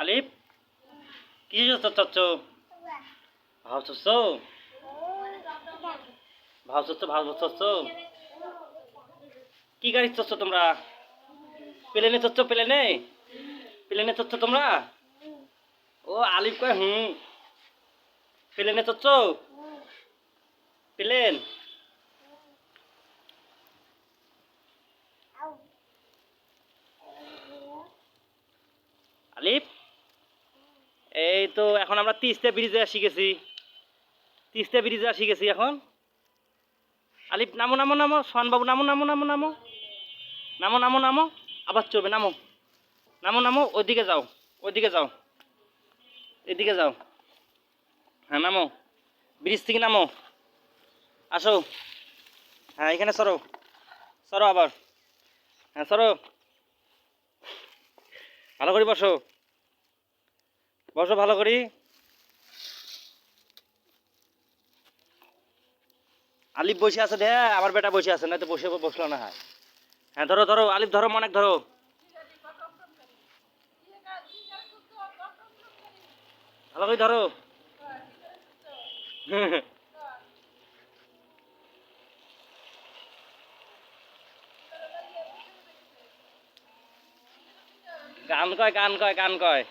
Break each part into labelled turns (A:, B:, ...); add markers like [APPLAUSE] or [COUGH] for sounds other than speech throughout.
A: আলিফ, কি কি গাড়ি চাচ্ছ তোমরা? প্লেনে চাচ্ছ প্লেনে? প্লেনে চাচ্ছ তোমরা? ও আলিফ কয়, হুম। প্লেনে চাচ্ছ প্লেন? আলিফ? এই তো এখন আমরা তিস্তা ব্রিজে আসি গেছি তিস্তা ব্রিজে আসি গেছি এখন। আলিফ, নামো নামো নামো সোহানবাবু নামো নামো নামো নামো। নামো নামো নামো, আবার চলবে, নামো। নামো নামো, ওইদিকে যাও ওইদিকে যাও, এদিকে যাও। হ্যাঁ নামো, ব্রিজ থেকে নামো। আসো। হ্যাঁ এখানে সরো। সরো আবার। হ্যাঁ সরো। ভালো করে বসো। বসো ভালো করি। আলিফ বসে আছে দে, আমার বেটা বসে আছে না তো বসে বসল না হয়। হ্যাঁ ধরো ধরো, আলিফ, ধরো অনেক ধরো। ভালো করে ধরো। গান কয় গান কয় গান কয়।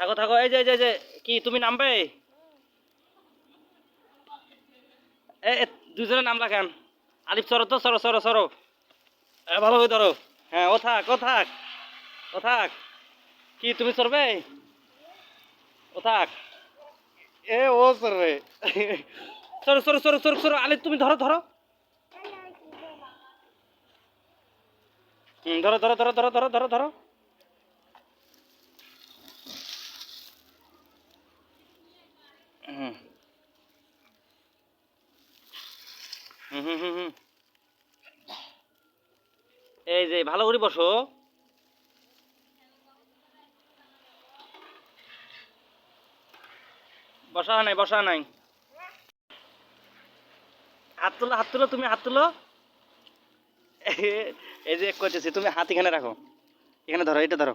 A: থাকো থাকো এই যে এই যে, কি তুমি নামবে? এ দুজনে নাম রাখেন আলিফ সরো তো সরো সরো সরো। এ, ভালো করে ধরো। হ্যাঁ ও থাক ও থাক ও থাক। কি তুমি সরবে? ও থাক। এ ও সরবে। সরো সরো সরো সরো সরো আলিফ তুমি ধরো ধরো। হুম ধরো ধরো ধরো ধরো ধরো ধরো ধরো। এই যে, ভালো করে বসো। বসা নাই বসা নাই। হাত তুলো হাত তুলো, তুমি হাত তুলো। [LAUGHS] এই যে করতেছি, তুমি হাত এখানে রাখো। এখানে ধরো, এটা ধরো।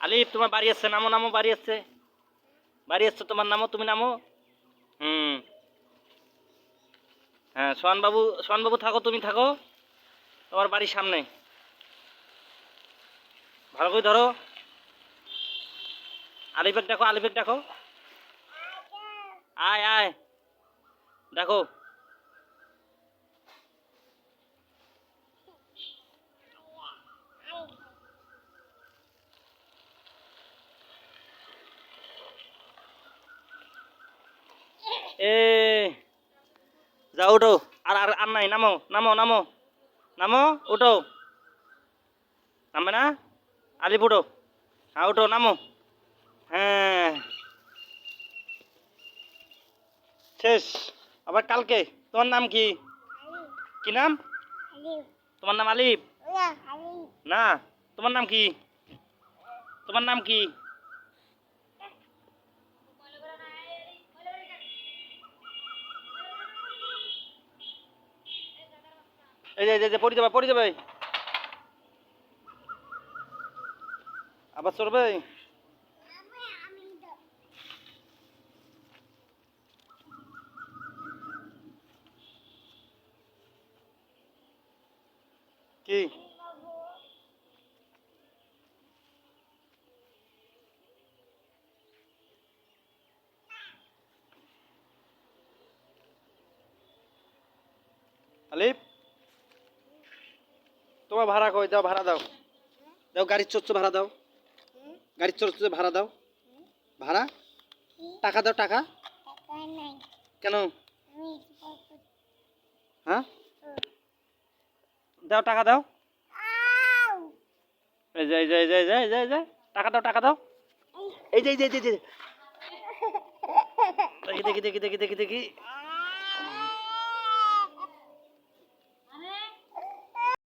A: আলিফ, তোমার বাড়ি আসছে নামো নামো, বাড়ি আসছে বাড়ি আসছে তোমার নামো, তুমি নামো। হুম। হ্যাঁ সোহানবাবু সোহানবাবু থাকো, তুমি থাকো। তোমার বাড়ির সামনে। ভালো করে ধরো। আলিফেক দেখো আলিফেক দেখো। আয় আয়। দেখো। এ যাও উঠো। আর আর আর নাই নামো নামো নামো নামো উঠো। নামবে না? আলিপ উঠো। হ্যাঁ উঠো নামো। হ্যাঁ। শেষ। আবার কালকে। তোমার নাম কি? কি নাম? তোমার নাম আলিফ না। তোমার নাম কি? তোমার নাম কি? এই যে যে পড়ে যাবে পড়ে যাবে। আবার চড়বে? কি আলিফ তোমার ভাড়া কই দাও ভাড়া দাও। দাও গাড়ির চড়ছ ভাড়া দাও। গাড়ির চড়ছ ভাড়া দাও। ভাড়া? টাকা দাও টাকা। কেন? হ্যাঁ? দাও টাকা দাও। এই যে এই যে এই যে টাকা দাও টাকা দাও। এই যে এই যে, এই যে। দেখি দেখি দেখি দেখি দেখি দেখি।